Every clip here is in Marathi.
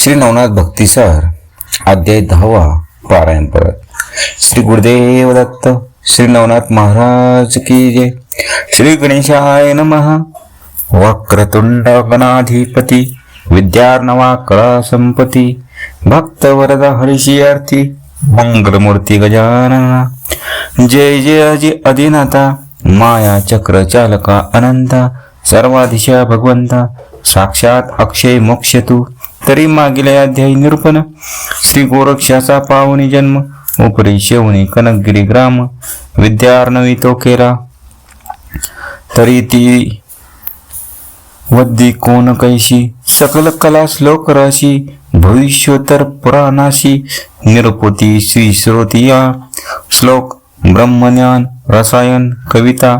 श्री नवनाथ भक्तीसार अध्याय दहावा पारायण परत. श्री गुरुदेव दत्त श्री नवनाथ महाराज की जय. श्री गणेशाय नमः. वक्रतुंड गणाधिपती विद्यार्णवा कळा संपती भक्त वरदा हरिषियार्थी मंगलमूर्ती गजानन. जय जय अजय अधिनाथा माया चक्र चालका अनंता सर्वाधिशा भगवंता साक्षात अक्षय मोक्ष तू तरी मागील अध्यायी निरूपण श्री गोरक्षाचा पावनी जन्म उपरी शेवणी कनकगिरी ग्राम विद्यार्णवी तो केला. तरी ती वद्दी कोण कैशी सकल कला श्लोक राशी भविष्योत्तर पुराणाशी निरपुती श्री श्रोतिया श्लोक ब्रह्मज्ञान रसायन कविता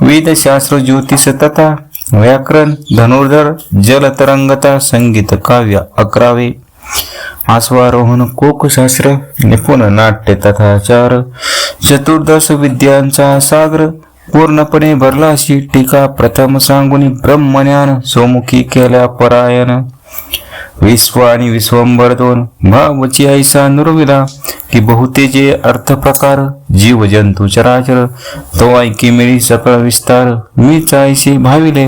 वेदशास्त्र ज्योतिष तथा व्याकरण धनुर्धर जलतरंगता संगीत काव्य अकरावे. आस्वारोहण कोकशास्त्र निपुण नाट्य तथाचार चतुर्दश विद्यांचा सागर पूर्णपणे भरलाशी टीका प्रथम सांगून ब्रह्मज्ञान सोमुखी केल्या परायण. विश्व आणि विश्वंभर दोन भावची ऐसा नुरविला की बहुतेचे अर्थ प्रकार जीव जंतू चराचर तो ऐकी मिळी सकळ विस्तार मीच चायशी भाविले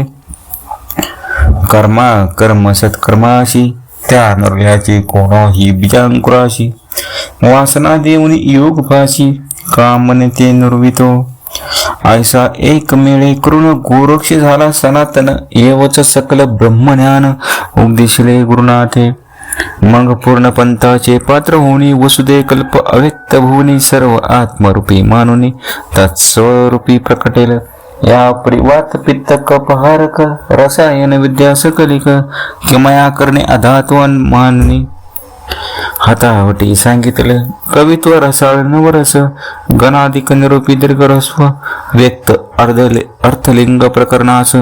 कर्मा कर्म सत्कर्माशी त्या नरल्याची कोणाही बीजांकुराशी. वासना देऊन योग भाषी कामने ते नुर्वितो. ऐसा एक मेळे करून गोरक्ष झाला सनातन एवच सकल ब्रह्मज्ञान उपदेशले गुरुनाथे. मग पूर्ण पंथाचे पात्र होणी वसुदे कल्प अव्यक्त भुवनी सर्व आत्मरूपी मानुनी तत्स्वरूपी प्रकटेल. या परिवात पित्त कपहारक रसायन विद्या सकलिक किमया करणे अधात्वन माननी. हातावटी सांगितले कवित्व रसाळ नवरस गणाधिक निरूपी दीर्घरस्व व्यक्त अर्धले अर्थलिंग प्रकरणास.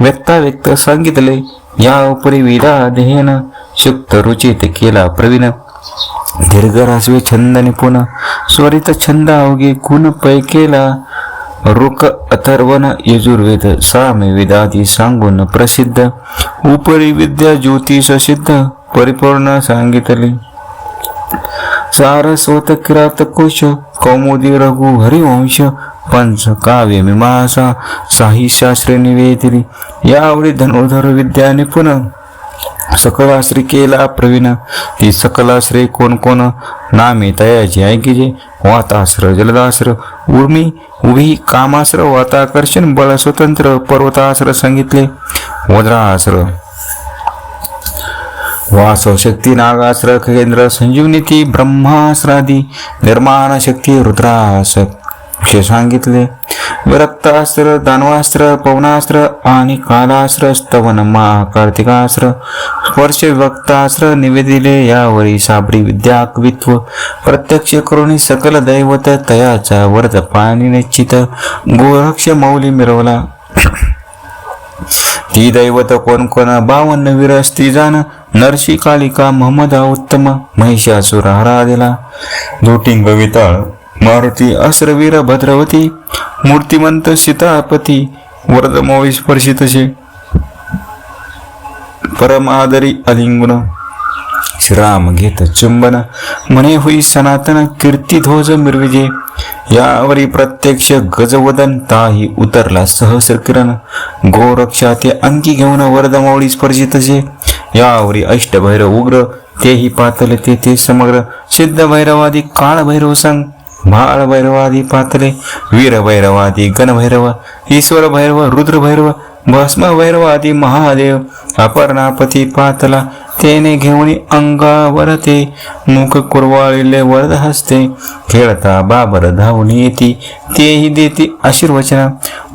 व्यक्ता व्यक्त सांगितले या उपरी विदा ध्येन शुक्त रुचित केला प्रवीण. दीर्घ रासवे छंद निपुण स्वरित छंद अवघे गुण पैकेला रुक अथर्वन यजुर्वेद सामे वेदादी सांगून प्रसिद्ध. उपरी विद्या ज्योतिष सिद्ध परिपूर्ण सांगितले. सारस्वत किरात कोश कौमुदी रघु हरिवंश पंच काव्य मीमांसा साही निवेदिली यावेळी धनुधर विद्या निपुण सकलाश्री केला प्रवीण. ती सकलाश्री कोण कोण? नामे तयाची ऐकिजे वाताश्र जलदाश्र उर्मी उभी कामाश्र वाताकर्षण बळ स्वतंत्र पर्वताश्र सांगितले. वज्राश्र. वासव शक्ती नागाश्र खगेंद्र संजीवनीती ब्रह्माश्रादी निर्माण शक्ती रुद्राश्र. असे सांगितले. विरक्तास्त्र दानवास्त्र पवनास्त्र आणि कालास्त्र स्तवन महाकार्तिकास्त्र. स्पर्श विभक्तास्त्र निवेदिले यावरी साबरी विद्या कवित्व प्रत्यक्ष करून सकल दैवत तयाचा वर्ध पाणी निश्चित. गोरक्ष मौली मिरवला. ती दैवत कोण कोण? बावन्न वीरस ती जाण नरशी कालिका महमदा उत्तम. महिषासुर हरा दिला धोटिंग विताळ. मारुती अस्रवीर भद्रवती मूर्तिमंत सीतापती वरदमोळी स्पर्शितसे परमादरी अलिंगुन श्रीराम घेत चुंबन म्हणे होई सनातन कीर्ती ध्वज मिरविजे. यावरी प्रत्यक्ष गजवदन ताही उतरला सहस्र किरण. गोरक्षा ते अंकी घेऊन वरदमावळी स्पर्शितसे यावरी अष्टभैरव उग्र तेही पातले ते ते समग्र. सिद्ध भैरवादी काळ भैरव संग. भाळ भैरवादी वीरभैरवादी गणभैरव ईश्वर भैरव रुद्रभैरव भस्म भैरवादी महादेव अपर्णापती पातला तेने घेऊन अंगावर ते मुख कुरवाळीले वरद हसते खेळता बाबर धावून येती तेही देती आशीर्वचना.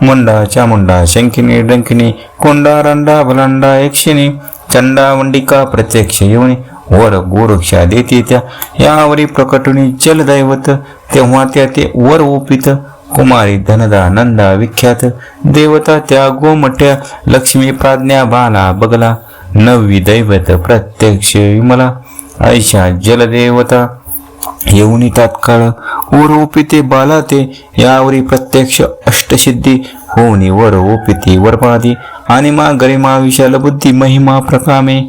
मुंडा चामुंडा शंकिनी डंकिनी कोंडा रंडा भलांडा एकशिनी चंडा वंडिका प्रत्यक्ष येऊन वर गोरक्षा देते त्या यावरी प्रकटुनी जलदैवत तेव्हा त्या ते वर ओपित. कुमारी धनदा नंदा विख्यात. देवता त्या गोमठ्या लक्ष्मी प्राज्ञा बाला बगला. नववी दैवत प्रत्यक्ष विमला. ऐशा जलदेवता येऊनी तात्काळ वर ओपिते बाला ते. यावरी प्रत्यक्ष अष्टसिद्धी होऊनी वर ओपिते वरपादी. आणि मा गरिमा विशाल बुद्धी महिमा प्रकामे.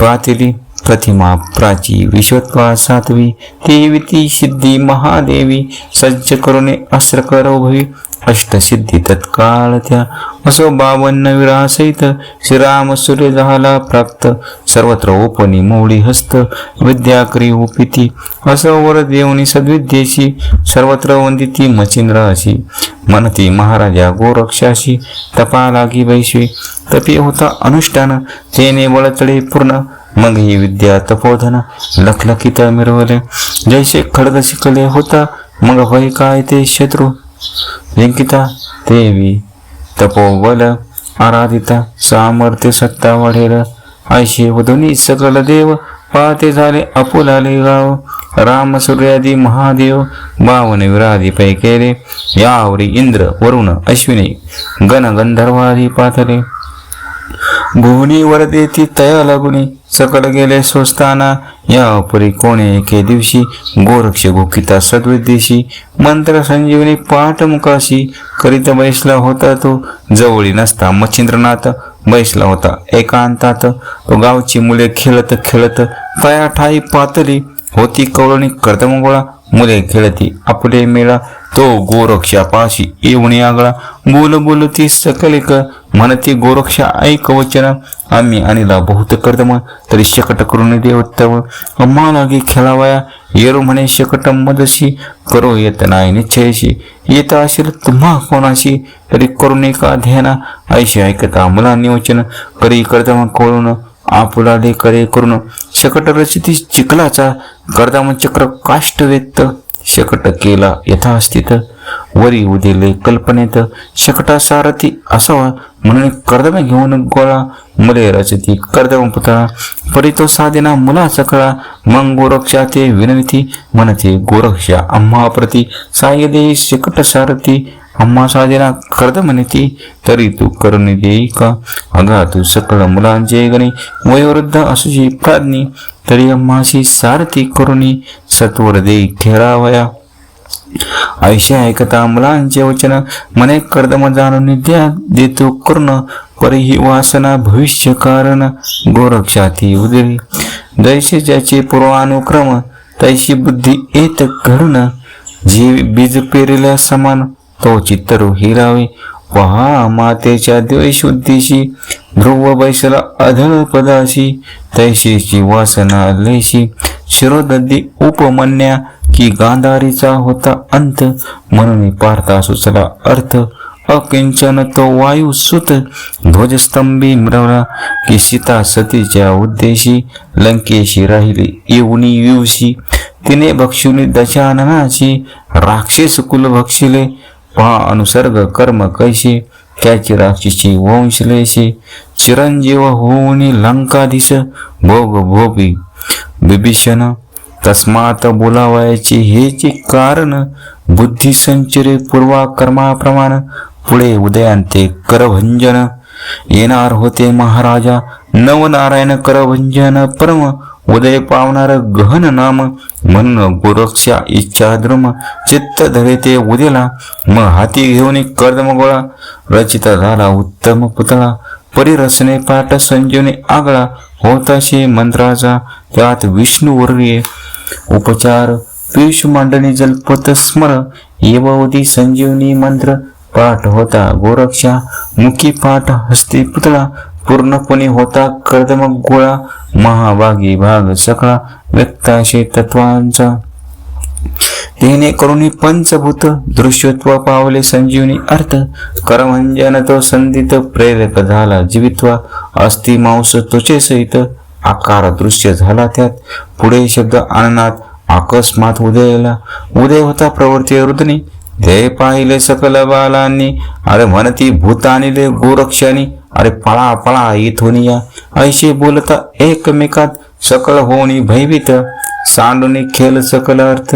पातिली प्रतिमा प्राची विश्वत्वा सातवी देवी ती सिद्धी महादेवी सज्ज करुणे अस्त्र करभवी अष्टसिद्धी तत्काळ त्या असो बावन्न विरासहित. श्रीराम सूर्य झाला प्राप्त. सर्वत्र ओपनी मोळी हस्त. विद्याकरी उपिती. असो वर देवनी सद्विद्येशी. सर्वत्र वंदिती मचिंद्राशी मनती महाराजा गोरक्षाशी. तपा लागी वैश्वी. तपी होता अनुष्ठान. तेने वळतळे पूर्ण. मग ही विद्या तपोधन. लखलखित मिरवले. जैसे खडद शिकले होता. मग होय काय ते शत्रू? व्यंकिता देवी तपोबल आराधिता सामर्थ्य सत्ता वाढेल ऐशे वधुनी सकल देव पाहते झाले अपुलाले गाव. राम सूर्यादी महादेव बावन विराधी पै केले यावरी इंद्र वरुण अश्विनी गण गंधर्वादी पाथले भुवनी वरदेती तया लागुनी सकल गेले स्वस्ताना या परी कोणे एके दिवशी गोरक्ष गोकिता सद्विदेशी मंत्र संजीवनी पाठ मुकाशी करीत बैसला होता तो जवळी नसता मच्छिंद्रनाथ बैसला होता एकांतात. तो गावची मुले खेळत खेळत तया ठाई पातली होती कवळणी कर्तमगोळा मुले खेळती आपले मेळा तो गोरक्षा पाशी येऊन आगळा बोल बोल ती सकलिक म्हणते गोरक्षा ऐक वचन. आम्ही अनिला बहुत कर्दम तरी शकट करून देवत्तव अम्मा लागे खेळावया. येरो म्हणे शकट मदशी. करो येत नाही निश्चयशी. येत असेल तुम्हा कोणाशी? तरी करून का ध्याना. ऐशी ऐकता मुलांनी वचन करी कर्दम कळून. आपुलाले करे करून. शकट रचिती चिखलाचा. कर्दम चक्र काष्ट व्यक्त शकट केला यथास्थित वरी उदिले कल्पनेत शकटा सारथी असावा म्हणून कर्दम घेऊन गोळा मुले रचती. कर्दम पुतळा परी तो साधना मुला सकळा मग गोरक्षा ते विनविती म्हणते गोरक्षा आम्हा प्रती साय दे शकट सारथी अम्मा साधना म्हणे ती तरी तू करून देई का अगा तू सकळ मुलांचे गणे वयोवृद्ध असूची प्राज्ञी तरी अम्माशी सारथी करुणी सत्वर देई ठेरावया. आयुष्य ऐकता मुलांचे वचन मने कर्दम जाणून द्या देतो कर्ण परी ही वासना भविष्य कारण गोरक्षाती उदरी. जैसे ज्याचे पूर्वानुक्रम तैशी बुद्धी येत घडून जी बीज पेरल्या समान तो चित्तरू हिरावे पहा मातेच्या द्वेष उद्देशी ध्रुव बैसला अधळ पदाशी तैशीची वासना लयशी शिरोदद्दी उपमन्या की गांधारीचा होता अंत म्हणून पार्था सुचला अर्थ. अकिंचन तो वायू सुत ध्वजस्तंभी मिळवला की सीता सतीच्या उद्देशी लंकेशी राहिली येऊनी युवशी तिने भक्षुनी दशाननाची राक्षस कुल भक्षिले पहा अनुसर्ग कर्म कैसे त्याची राक्षसी वंशलेशी चिरंजीव होऊन लंकाधीश भोग भोगी विभीषण तस्मात बोलावायचे हेचे कारण बुद्धी संचरे पूर्वा कर्माप्रमाण पुढे उदयांते करभंजन। येणार होते महाराजा नवनारायण करभंजन परम उदय पावणार गहन नाम म्हणून गोरक्षा इच्छा द्रुम चित्त धरे ते उदेला मग हाती घेऊन कर्दम गोळा रचित झाला उत्तम पुतळा परिरसने पाठ संजीवनी आगळा होताशे मंत्राचा त्यात विष्णू वर्गीय उपचार पीयूष मांडणी जलपत स्मर येवती संजीवनी मंत्र पाठ होता गोरक्षा मुखी पाठ हस्ती पुतळा पूर्णपणे होता. कर्दम गोळा महाभागी भाग सकळा व्यक्ताशे तत्वांचा. तिने करुणी पंचभूत दृश्यत्व पावले संजीवनी अर्थ. करमंजन तो संधित प्रेरक झाला जीवित्वा. अस्थि मांस त्वचे सहित आकार दृश्य झाला त्यात. पुढे शब्द आणनात अकस्मात उदयला. उदय होता प्रवृत्ती हृदनी ते पाहिले सकल बालांनी. अरे म्हणती भूतानिले गोरक्षानी. अरे पळा पळा इथून या. ऐशी बोलता एकमेकात सकल होणी भयभीत. सांडूने खेळ सकल अर्थ.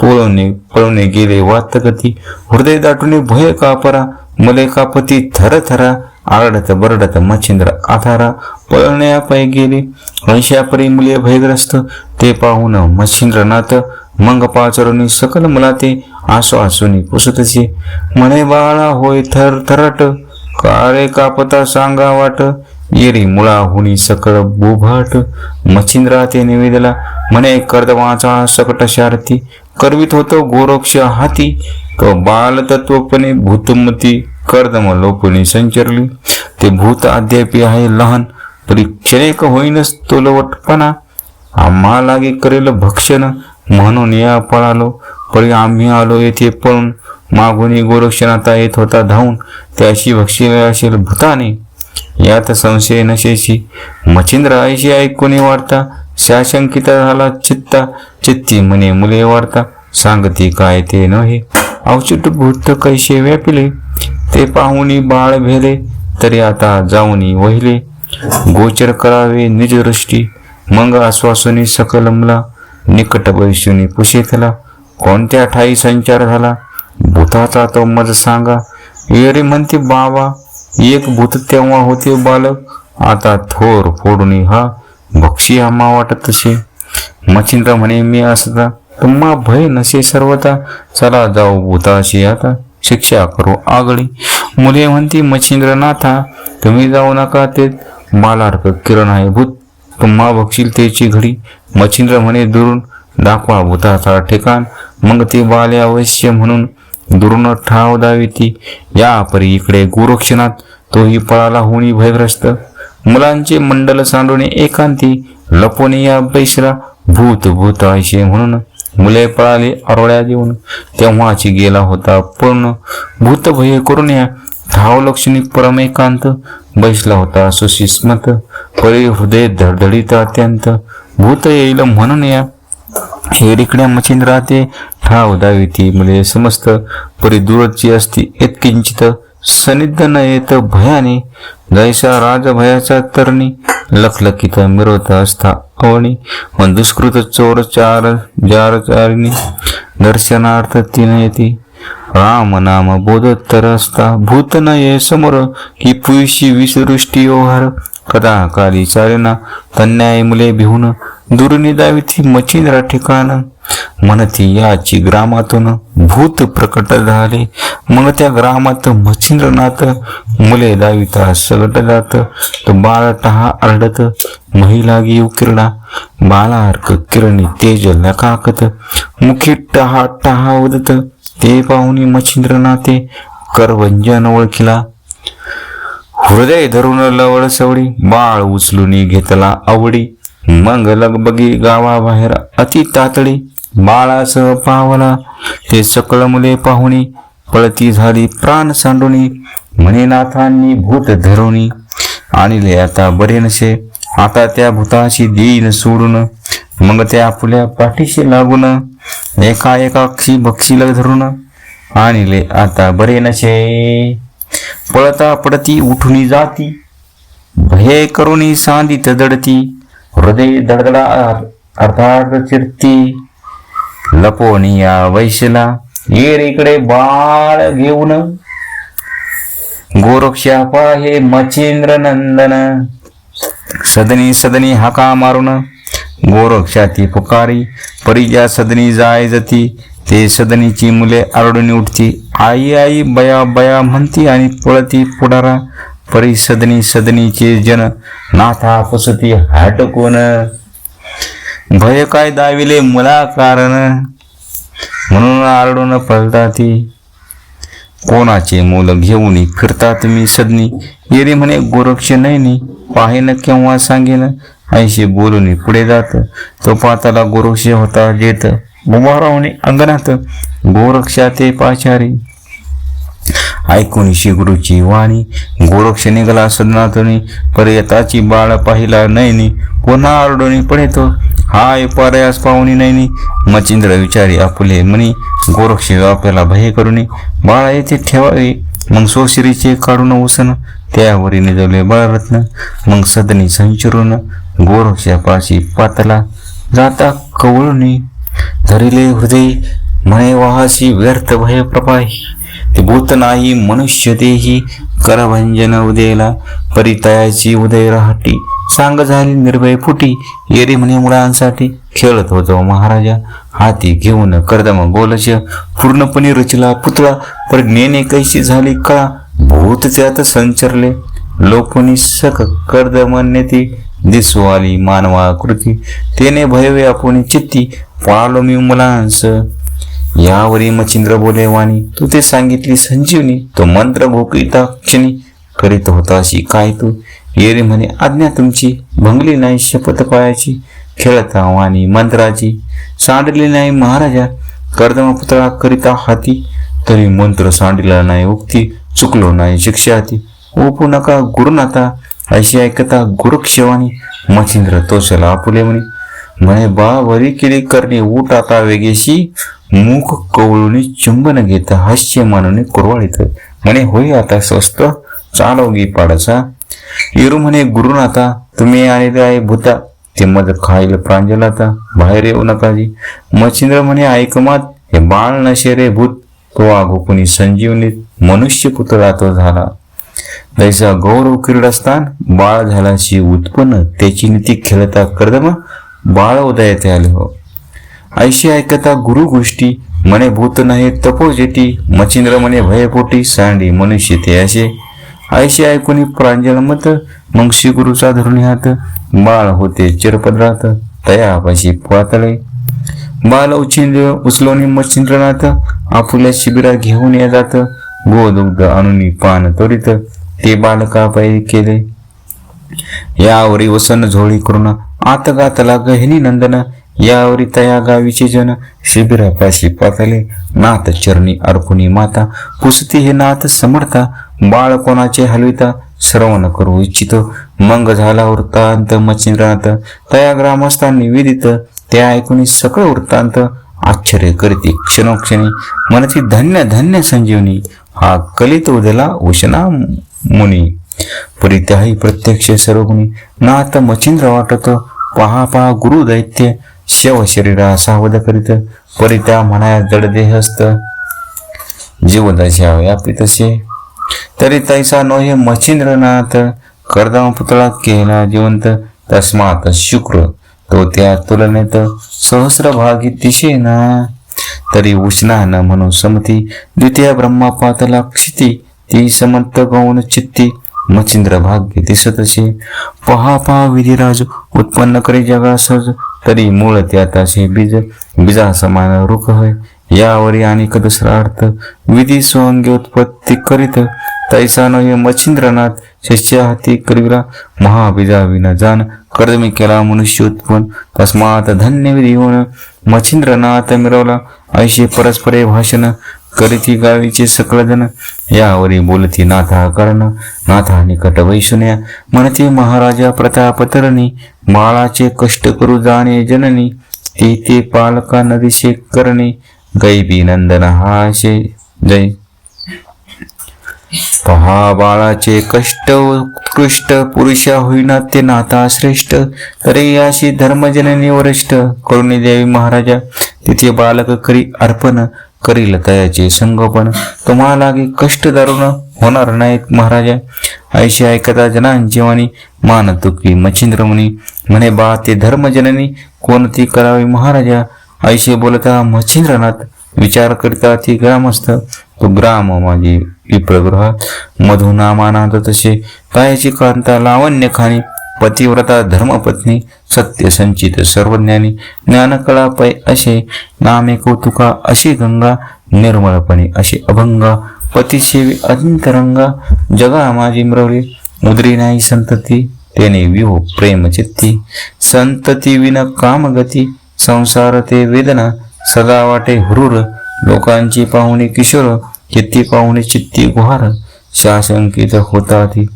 पळवणे पळवणे गेले वातगती. हृदय दाटून भय कापरा. मले कापती थर थरा आरडत बरडत मच्छिंद्र आधारा. पळवण्या पाय गेले. ऐशापरी मुले भयग्रस्त. ते पाहून मच्छिंद्रनाथ मंग पाचरुनी सकल मला ते आसो आसुनी पुसतसे. म्हणे बाळा होय थर थरट काळे कापता सांगा वाट येरी मुळा हुनी सकळ बुभाट. मच्छिंद्रा ते निवेदला म्हणे कर्दवाचा सकट शारती करवित होतो गोरक्ष हाती. तो बालतत्वपणे भूतमती कर्दम लोपणी संचरली. ते भूत अद्यापी आहे लहान तरी क्षणेक होईनच तो लवटपणा आम्हा लागे करेल भक्षण म्हणून या पळालो पळी आम्ही आलो येथे पळून मागुनी गोरक्षनाथा येत होता धावून. त्याशी भक्षील असेल भूताने. यात संशय नशेशी. मच्छिंद्र आईशी ऐकून वाढता शाशंकित झाला चित्ता. चित्ती म्हणे मुले वार्ता. सांगती काय ते नव्हे. अवचित भूत कैसे व्यापिले? ते पाहुणी बाळ भेले. तरी आता जाऊनी वहिले. गोचर करावे निजदृष्टी. मग आश्वासनी सकलमला निकट बैशुनी पुशेतला कोणत्या ठाई संचार झाला? भूताचा तो मज सांगा. येरे म्हणते बाबा एक भूत तेव्हा होते बालक. आता थोर फोडून हा भक्षी आम्हा वाटत तसे मच्छिंद्र म्हणे मी असता तुम्हा भय नसे सर्वता चला जाऊ भूताशी आता. शिक्षा करू आगळी. मुले म्हणती मच्छिंद्रनाथा तुम्ही जाऊ नका ते मालार्क किरण आहे भूत. तुम्हा बघशील त्याची घडी. मच्छिंद्र म्हणे दुरून दाखवा भूताचा ठिकाण. मग ते बाले अवश्य म्हणून दुरून ठाव दावी ती. या परी इकडे गुरुक्षणात तोही पळाला होणी भयग्रस्त मुलांचे मंडल सांडून एकांती लपोनी या बैसला भूत भूत आयशे म्हणून मुले पळाले अरोळ्या देऊन तेव्हाची गेला होता पूर्ण. भूत भय करून या ठाव लक्षणिक परमेकांत बैसला होता. सुशिस्मत परी हृदय धडधडीत अत्यंत भूत येईल म्हणून या हेरिकड्या मचिन राहते. ठाव दाविती. मुले म्हणजे समस्त परी दूरची असती. इतकिंचित सनिध न येत भयाने. जैसा राजभयाचा तरणी लखलखित मिरवत असता अवणी दुष्कृत चोर चार जारचारिणी. दर्शनार्थ तिने येते राम नाम बोधोत्तर असता भूत ये समोर की पुरुषी विसृष्टी ओहार कदा काली चारेना तन्याय मुले भिवून दुर्नी मचिंद्र ठिकाण. म्हणती याची ग्रामातून भूत प्रकट झाले. मग त्या ग्रामात मच्छिंद्रनाथ मुले दाविता सगट जात. तो बाळ टहा आरडत महिला घेऊ किरणा बालार्क किरणी तेज लकाकत. मुखी टहा टहा उदत. ते पाहुनी मच्छिंद्रनाथे करवंजन ओळखिला. हृदय धरून लवळ सवडी बाळ उचलून घेतला आवडी. मग लगबगी गावाबाहेर अति तातडी बाळासह पावला. ते सकळ मुले पाहुणी पळती झाली प्राण सांडुनी. म्हणे नाथांनी भूत धरुणी आणले आता बरे नसे. आता त्या भूताशी देईन सोडून. मग त्या आपल्या पाठीशी लागून. एका एकाक्षी बक्षीला धरून आणले आता बरे नसे पळता पडती उठून जाती. भय करुणी सांदित दडती. हृदय दडदडा अर्थात चिरती. लपोनी या वैशला येर इकडे बाळ घेऊन. गोरक्षा पाहे मचेंद्र नंदन सदनी सदनी हाका मारून. गोरक्षा ती पुकारी परिजा सदनी जाय जाती ते सदनीची मुले आरडून उठती. आई आई बया बया म्हणती आणि पळती पुढारा. परी सदनी सदनीचे जन नाथा पसती कोण भय काय दाविले मुला कारण? म्हणून आरडून पळता ती कोणाचे मूल घेऊन फिरतात मी सदनी? येरी म्हणे गोरक्ष नयनी पाहेन केव्हा सांगेन? ऐशी बोलून पुढे जात. तो पाताला गोरक्ष होता जेत. उभारावणे अंगणात गोरक्षा ते पाचारी. ऐकून गुरुची वाणी. गोरक्ष निघाला सदनातून. पर्यताची बाळ पाहिला नयनी. पुन्हा आरडोनी पडेतो. हाय पर्यास पाहुणी नयनी. मचिंद्र विचारी आपुले म्हणी. गोरक्ष आपल्याला भय करुणी बाळा येथे ठेवावे. मग सोशिरीचे काढून उसन त्यावरी निजवले बाळरत्न. मग सदनी संचरून. गोरक्षापाशी पातला जाता कवळुनी धरिले हृदय म्हणे वाहासी व्यर्थ भय प्रपाही ते भूत नाही मनुष्य देही करभंजन उदयला परितयाची उदय राहटी सांग झाली निर्भय फुटी येरी म्हणे मुलांसाठी खेळत होतो महाराजा हाती घेऊन कर्दम गोलश पूर्णपणे रचला पुतळा पर नेणे कैशी झाली कळा. भूत त्यात संचरले लोकोनी सक कर्द दिसू आली मानवा कृती तेने भयवे आपण चित्ती पाळलो मी मुलांस. यावरी मचिंद्र बोले वाणी तू ते सांगितली संजीवनी तो मंत्र भोकिता क्षणी करीत होता अशी काय तू? येरी म्हणे आज्ञा तुमची भंगली नाही शपथ पायाची. खेळता वाणी मंत्राची सांडली नाही महाराजा. कर्दमा पुतळा करिता हाती तरी मंत्र सांडला नाही उक्ती चुकलो नाही शिक्षा हाती ओपू नका गुरुनाथा अशी ऐकता गुरुक्षवानी मचिंद्र तोचला आपुले म्हणे म्हणे बा वरी केली करणे ऊट आता वेगेशी मुख कवळून चुंबन घेत हास्य मानून कुरवाळीत. म्हणे होय आता स्वस्त चालवगी पाडाचा. येरू म्हणे गुरुनाथा तुम्ही आलेले आहे भूता. ते मध खाईल प्रांजल आता बाहेर येऊ नका जी. मच्छिंद्र म्हणे ऐकमात हे बाळ नशे रे भूत. तो आगोकुनी संजीवनीत मनुष्य पुतळा तो झाला. दैसा गौरव क्रीडास्थान बाळ झालाशी उत्पन्न त्याची नीती खेळता कर्दम बाळ उदयात आले हो. ऐशी ऐकता गुरु गोष्टी मने भूत नाही तपोजेटी मचिंद्र मने भयपोटी सांडी मनुष्य ते असे. ऐशी ऐकून प्रांजल मत मग श्री गुरुचा धरून हात बाळ होते चिरपद्रात तयापाशी पातळे. बाल उचिंद्र उचलोनी मच्छिंद्रनाथ आपुल्या शिबिरात घेऊन या जात गोदुग्ध अनुनी पान त्वरित ते बालकापायी केले यावरी वसन झोळी करून आत गातला गहिनी नंदन यावरी तया गावीचे जन शिबिरापाशी पातले नाथ चरणी अर्पुणी माता पुसती हे नाथ समर्था बाळ कोणाचे हलविता श्रवण करू इच्छितो मंग झाला वृत्तांत मच्छिंद्रनाथ तया ग्रामस्थांनी विदित ते ऐकून सकळ वृत्तांत आश्चर्य करते क्षणोक्षणी मनची धन्य धन्य संजीवनी हा कलित उदेला उशना मुनी. परित्याही प्रत्यक्ष सर्वगुणी नात मचिंद्र वाटत पहा पहा गुरु दैत्य शव शरीरा सावध करीत परित्या म्हणाया जडदेहस्त जीवदशा व्यापी तसे तरी तैसा नो हे मच्छिंद्रनाथ कर्दम पुतळा केला जिवंत तस्मात शुक्र तो त्या तुलनेत सहस्र भागी दिशेना. तरी उष्णा न म्हणून समती द्वितीय ब्रह्मापातला क्षिती ती समंत गौण चित्ती मच्छिंद्र भाग्य दिसत असे. पहा पहा विधिराज उत्पन्न करी जगा तरी मूळ त्यात असे बीज बीजा समान रुख होय यावरी आणि दुसरा अर्थ विधी सोंगे उत्पत्ती करीत तैसा नये मच्छिंद्रनाथ शिष्य हाती करिला महाबीजा विना जाण कर्दमी केला मनुष्य उत्पन्न तस्मात धन्य विधी होणं मच्छिंद्रनाथ मिरवला. ऐशी परस्परे भाषण करीती गावीचे सकळजन यावरी बोलती नाथा कर्ण नाथा निकट वैशुन्या म्हणते महाराजा प्रतापतरणी माळाचे कष्ट करू जाणे जननी. ते ते पालका नदीशे करणे गैबी नंदन हाशे जय. पहा बाळाचे कष्ट उत्कृष्ट पुरुषा होईना ते नाता श्रेष्ठ. तरी अशी धर्मजननी वरिष्ठ करुणी देवी महाराजा तिथे बालक करी अर्पण करील तयाचे संगोपन. तुम्हाला कष्ट दारुण होणार नाहीत महाराजा. ऐशी ऐकता जनांची वाणी मान तुकी मच्छिंद्रमुनी म्हणे बा ते धर्मजननी कोणती करावी महाराजा? ऐशी बोलता मच्छिंद्रनाथ विचार करता ती ग्रामस्थ तो ग्राम माझी विप्रगृहात मधुनामानात तसे पायाची कांता लावण्यखानी पतिव्रता धर्मपत्नी सत्य संचित सर्वज्ञानी ज्ञानकलापय असे नामे कौतुका अशी गंगा निर्मळपणे असे अभंगा पतिसेवी अंतरंगा जगा माझी मिरवली मुद्री नाही संतती त्याने विहो प्रेम चित्ती संतती विन कामगती संसार ते वेदना सदा वाटे हुरूर लोकांची पाहुणे किशोर किती पाहुणे चित्ती गुहार शासंकित होता ती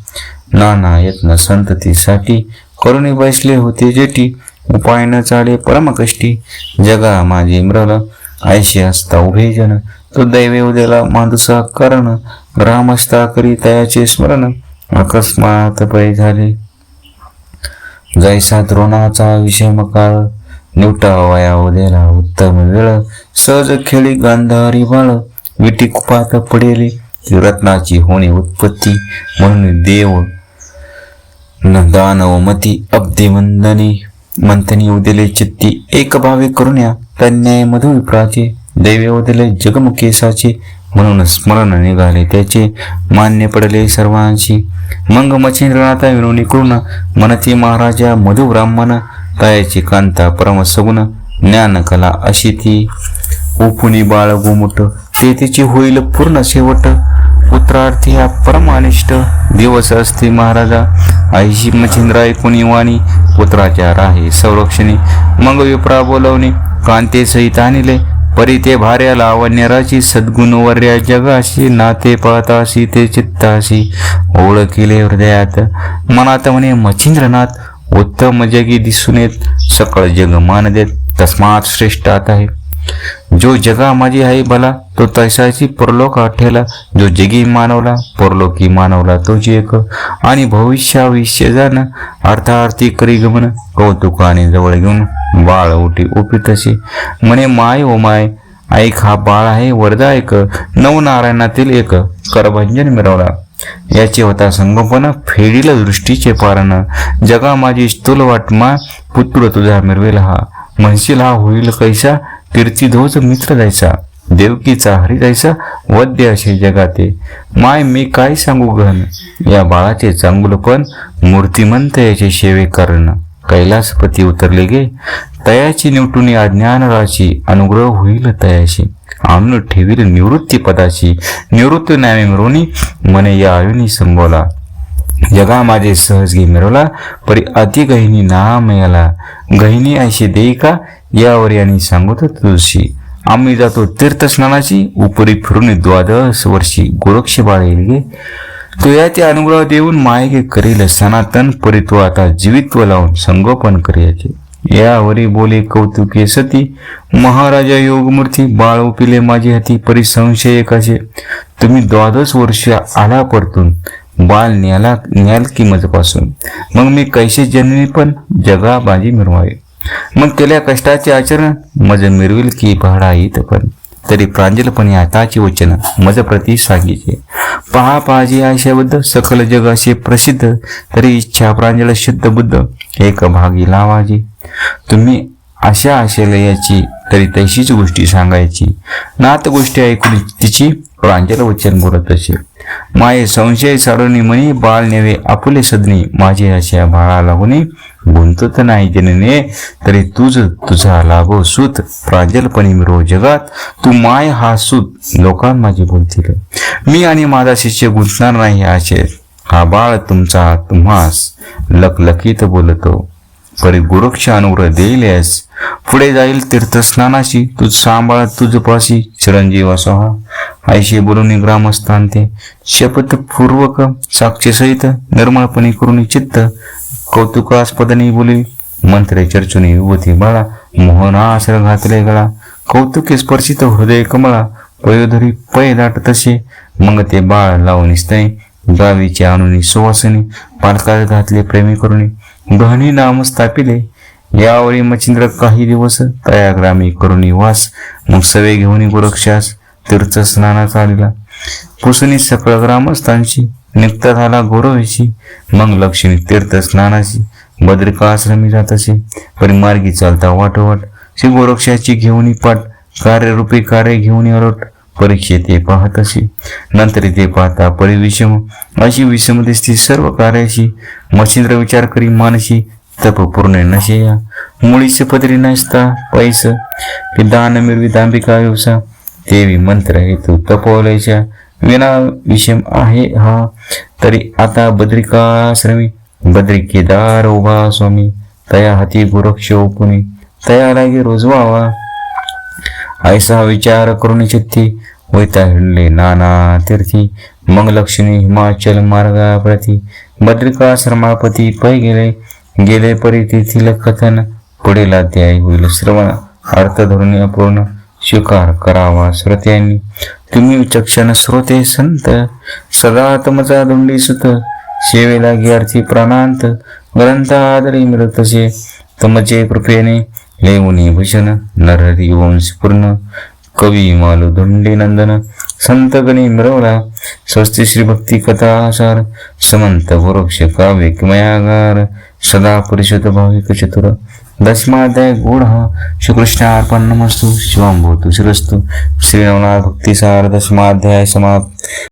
नाना यत्न संततीसाठी करुणी बसले होते जेटी उपाय न चाले परमकष्टी. जगा माझे म्रल आयशी असता उभे जन. तो दैवे उद्याला माणसा करण. ग्रामस्था करी तयाचे स्मरण. अकस्मात पै झाले. जैसा द्रोणाचा विषम काळ निवटा वया उद्याला उत्तम वेळ. सहज खेळी गांधारी बाळ. विटी कुपात पडेली. रत्नाची होणे उत्पत्ती म्हणून देव न दानव मती अब्दी मंथनी उदले चित्ती एक भावे करुण्या तन्याय मधु विप्राचे दैवे उदले जगमुकेशाचे म्हणून स्मरण निघाले त्याचे. मान्य पडले सर्वांशी. मंग मच्छिंद्रनाथा विनोनी करून मनती महाराजा मधु ब्राह्मण तायाची कांता परम सगुण ज्ञान कला अशी ती. ओपुनी बाळ गोमुट ते तिची होईल पूर्ण शेवट. पुत्रार्थी हा परमानिष्ट दिवस असते महाराजा. आईशी मच्छिंद्र ऐकून वाणी. पुत्राच्या राहे संरक्षणे. मग विप्रा बोलवणे. कांते सहित आणले. परी ते भार्या लावण्यराची सद्गुण वर्या जगाशी नाते पाहताशी ते चित्ताशी. ओळखिले हृदयात. मनात म्हणे मच्छिंद्रनाथ उत्तम जगी दिसून येत. सकळ जग मान देत. तस्मात श्रेष्ठ आता आहे. जो जगा माझी आहे भला तो तैसाची परलोक आठेला जो जगी मानवला परलोकी मानवला तो एक. आणि भविष्याविष्य जाण अर्थार्थी करी गमन कौतुकाने जवळ घेऊन बाळ उठी उपी तशी. म्हणे माय ओ माय ऐक हा बाळ आहे वरदा एक नवनारायणातील एक करभंजन मिरवला. याचे होता संगोपन फेडील दृष्टीचे पारण. जगा माझी स्थूल वाटमा पुत्र तुझा मिरवेल हा. म्हणशील हा होईल कैसा कीर्तिध्वज मित्र जायचा देवकीचा हरी जायचा वद्य असे जगाते. माय मी काय सांगू घन या बाळाचे चांगुलपण मूर्तिमंत याचे सेवे करण. कैलासपती उतरले गे. तयाची निवटुनी अज्ञान राशी अनुग्रह होईल तयाशी. आम्ही ठेवील निवृत्ती पदाची निवृत्त नामे मिरवणी मने या आयुनी संबोला. जगा माझे सहज घे मिरवला परी अति गहिनी नाम याला. गहिनी अशी देई का? यावर यांनी सांगत तुळशी आम्ही जातो तीर्थस्नानाची उपरी फिरून द्वादश वर्षी गोरक्ष बाळ येईल तो या ते अनुग्रह देऊन मायगे करील सनातन परी आता जीवित्व लावून संगोपन करियाचे. यावरी बोले कौतुके सती महाराजा योगमूर्ती बाळ उपिले माझी हाती परिसंशय एकाचे तुम्ही द्वादश वर्ष आला परतून बाल न्याला न्याल की मजपासून. मग मी कैसे जननी पण जगा बाजी मिरवावे? मग केल्या कष्टाचे आचरण मज मिरविल की पहाडा येत पण. तरी प्रांजलपणे आताची वचन मज प्रती पहा पाहाजी आयशाबद्दल सकल जग असे प्रसिद्ध. तरी इच्छा प्रांजल शुद्ध बुद्ध एक भागी लावाजी. तुम्ही अशा आशेला याची तरी तशीच गोष्टी सांगायची. नात गोष्टी ऐकून तिची प्रांजल वचन बोलत असे. माये संशय साडूनी म्हणी बाळ नेवे आपुले सदनी माझे अशा बाळा लागुनी गुंतत नाही जनने तरी तुझ तुझा लाभो सुत. प्रांजलपणी मिरो जगात तू माय हा सुत लोकां माझी बोलतील. मी आणि माझा शिष्य गुंतणार नाही असे. हा बाळ तुमचा तुम्हास लकलकीत बोलतो. परी गोरक्ष अनुग्रह देईल्यास पुढे जाईल तीर्थस्नानाशी तू सांभाळ तुझ पाशी चिरंजीव असावा आईशी बोलून ग्रामस्थांते शपथपूर्वक साक्षीसहित निर्मळपणे करून चित्त कौतुकास्पदने बोली मंत्रे चर्चुनी युवती बाळा मोहनाश्र घातले गळा. कौतुके स्पर्शित हृदय कमळा पयोधरी पय दाट तसे. मग ते बाळ लावून स्तय गावीचे आणून सुवासनी पालकात घातले प्रेमी करुणी. गहनी नाम स्थापिले यावरी मच्छिंद्र काही दिवस तयाग्रामी करुणी वास. मग सवे घेऊन गोरक्षास तीर्थ स्नानाचा आलेला. पुसणी सकळ ग्रामस्थांची निक्त झाला गोरवेशी मग लक्ष्मी तीर्थ स्नानाची बद्रिकाश्रमी जात असे परिमार्गी चालता वाटोवाट. श्री गोरक्षाची घेऊन पाठ कार्यरूपी कार्य घेऊन अरोट परीक्षेत ते पाहत असे नंतर ते पाहता परिविषम अशी विषम दिसते सर्व कार्याशी. मच्छिंद्र विचार करी मानशी. तप पूर्ण नशे या मुळीस पदरी नसता पैस. दान मिरवी दांबिका व्यवसाय देवी मंत्र हेतू तपोवल्याच्या विना विषम आहे हा. तरी आता बद्रिकाश्रमी बद्री केदार उभा स्वामी तया हाती गोरक्ष ओपुनी तया लागे रोजवावा ऐसा विचार करून चित्ती वैता हिडले नाना तीर्थी मग लक्ष्मी हिमाचल मार्गाप्रती बद्रिकाश्रमापती पै गेले गेले परी तेथील कथन पुढील अध्याय होईल श्रवण अर्थ धोरणी अपूर्ण स्वीकार करावा श्रोत्यांनी. तुम्ही विचक्षण श्रोते संत सदा तमचा दुंडी सुत सेवेला अर्थी प्राणांत ग्रंथ आदरी मिळतसे तुमचे कृपेने लेवणी भूषण नरहरी वंश पूर्ण कवी मालू धुंडी नंदन संत गणी मिरवला स्वस्ती श्री भक्ती कथासार समंत वृक्ष काव्य किमयागार सदा परिषद भाविक चतुर दशमाध्याय गुढ श्रीकृष्ण अर्पण नमस्तु शिवम भूतु शिरस्तु. श्री भक्तिसार दशमाध्याय समाप्त.